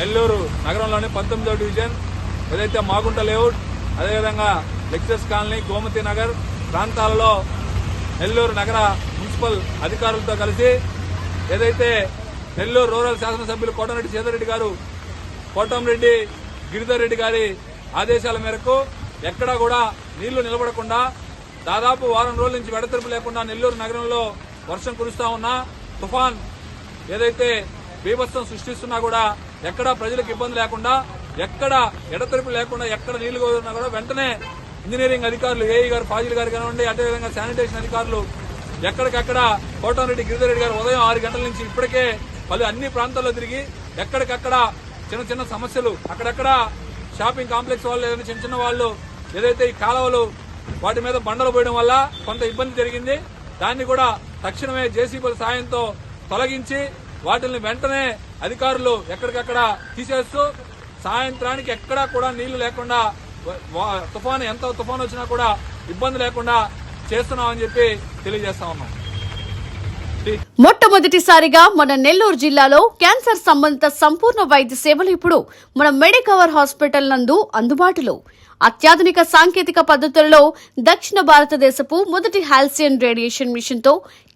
నెల్లూరు నగరంలోని పంతొమ్మిదో డివిజన్ ఏదైతే మాగుంట లేఅవుట్ అదేవిధంగా లెక్సెస్ కాలనీ గోమతి నగర్ ప్రాంతాలలో నెల్లూరు నగర మున్సిపల్ అధికారులతో కలిసి ఏదైతే నెల్లూరు రూరల్ శాసనసభ్యులు కోటమిరెడ్డి సీతారెడ్డి గారు కోటంరెడ్డి గిరిధర్ రెడ్డి గారి ఆదేశాల మేరకు ఎక్కడా కూడా నీళ్ళు నిలబడకుండా దాదాపు వారం రోజుల నుంచి వెడతెరుపు లేకుండా నెల్లూరు నగరంలో వర్షం కురుస్తా ఉన్నా తుఫాన్ ఏదైతే బీభత్సం సృష్టిస్తున్నా కూడా ఎక్కడా ప్రజలకు ఇబ్బంది లేకుండా ఎక్కడ ఎడతెరుపు లేకుండా ఎక్కడ నీళ్ళు కోరున్నా కూడా వెంటనే ఇంజనీరింగ్ అధికారులు ఏఈ గారు ఫాజిల్ గారు కానివ్వండి అదేవిధంగా శానిటేషన్ అధికారులు ఎక్కడికక్కడ కోటంరెడ్డి గిరిధర్ రెడ్డి గారు ఉదయం ఆరు గంటల నుంచి ఇప్పటికే పలు అన్ని ప్రాంతాల్లో తిరిగి ఎక్కడికక్కడ చిన్న చిన్న సమస్యలు అక్కడక్కడ షాపింగ్ కాంప్లెక్స్ వాళ్ళు ఏదైనా చిన్న చిన్న వాళ్ళు ఏదైతే ఈ కాలువలు వాటి మీద బండలు పోయడం వల్ల కొంత ఇబ్బంది జరిగింది. దాన్ని కూడా తక్షణమే జేసీబీల సాయంతో తొలగించి వాటిని వెంటనే అధికారులు ఎక్కడికక్కడ తీసేస్తూ సాయంత్రానికి ఎక్కడా కూడా నీళ్ళు లేకుండా తుఫాను ఎంత తుఫాను వచ్చినా కూడా ఇబ్బంది లేకుండా చేస్తున్నామని చెప్పి తెలియజేస్తా ఉన్నాం. మొట్టమొదటిసారిగా మన నెల్లూరు జిల్లాలో క్యాన్సర్ సంబంధిత సంపూర్ణ వైద్య సేవలు ఇప్పుడు మన మెడికవర్ హాస్పిటల్ నందు అందుబాటులో. అత్యాధునిక సాంకేతిక పద్ధతులలో దక్షిణ భారతదేశపు మొదటి హాల్సియన్ రేడియేషన్ మిషన్తో